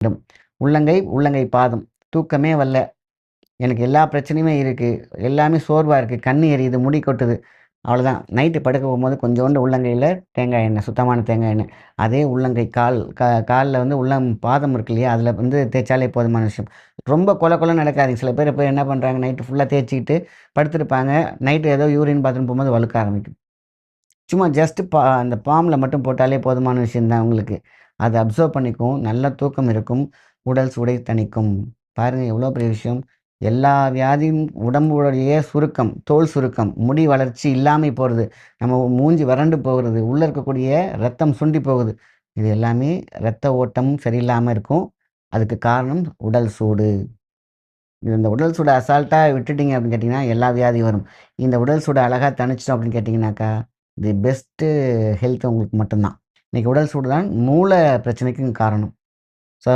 வேண்டும். உள்ளங்கை உள்ளங்கை பாதம். தூக்கமே வரல எனக்கு எல்லா பிரச்சனையுமே இருக்குது எல்லாமே சோர்வாக இருக்குது கண்ணு எரியுது முடி கொட்டுது. அவ்வளோதான் நைட்டு படுக்க போகும்போது கொஞ்சோண்டு உள்ளங்கையில் தேங்காய் எண்ணெய் சுத்தமான தேங்காய் எண்ணெய். அதே உள்ளங்கை கால் கா காலில் வந்து உள்ளம் பாதம் இருக்கு இல்லையா? அதில் வந்து தேய்ச்சாலே போதுமான விஷயம். ரொம்ப கொல கொல நடக்காதீங்க. சில பேர் போய் என்ன பண்ணுறாங்க நைட்டு ஃபுல்லாக தேய்ச்சிக்கிட்டு படுத்துருப்பாங்க. நைட்டு ஏதோ யூரின் பாத்ரூம் போகும்போது வலுக்க ஆரம்பிக்கும். சும்மா ஜஸ்ட்டு பா அந்த பாமில் மட்டும் போட்டாலே போதுமான விஷயந்தான் உங்களுக்கு. அதை அப்சர்வ் பண்ணிக்கும். நல்ல தூக்கம் இருக்கும். உடல் சூடை தணிக்கும். பாருங்கள் எவ்வளோ பெரிய விஷயம். எல்லா வியாதியும் உடம்புடைய சுருக்கம் தோல் சுருக்கம் முடி வளர்ச்சி இல்லாமல் போகிறது நம்ம மூஞ்சி வறண்டு போகிறது உள்ளே இருக்கக்கூடிய ரத்தம் சுண்டி போகுது. இது எல்லாமே இரத்த ஓட்டம் சரியில்லாமல் இருக்கும். அதுக்கு காரணம் உடல் சூடு. இது இந்த உடல் சூடு அசால்ட்டாக விட்டுட்டீங்க அப்படின்னு கேட்டிங்கன்னா எல்லா வியாதி வரும். இந்த உடல் சூடு அழகாக தணிச்சிட்டோம் அப்படின்னு கேட்டிங்கனாக்கா தி பெஸ்ட்டு ஹெல்த் உங்களுக்கு மட்டும்தான். இன்றைக்கி உடல் சூடு தான் மூல பிரச்சனைக்கும் காரணம். ஸோ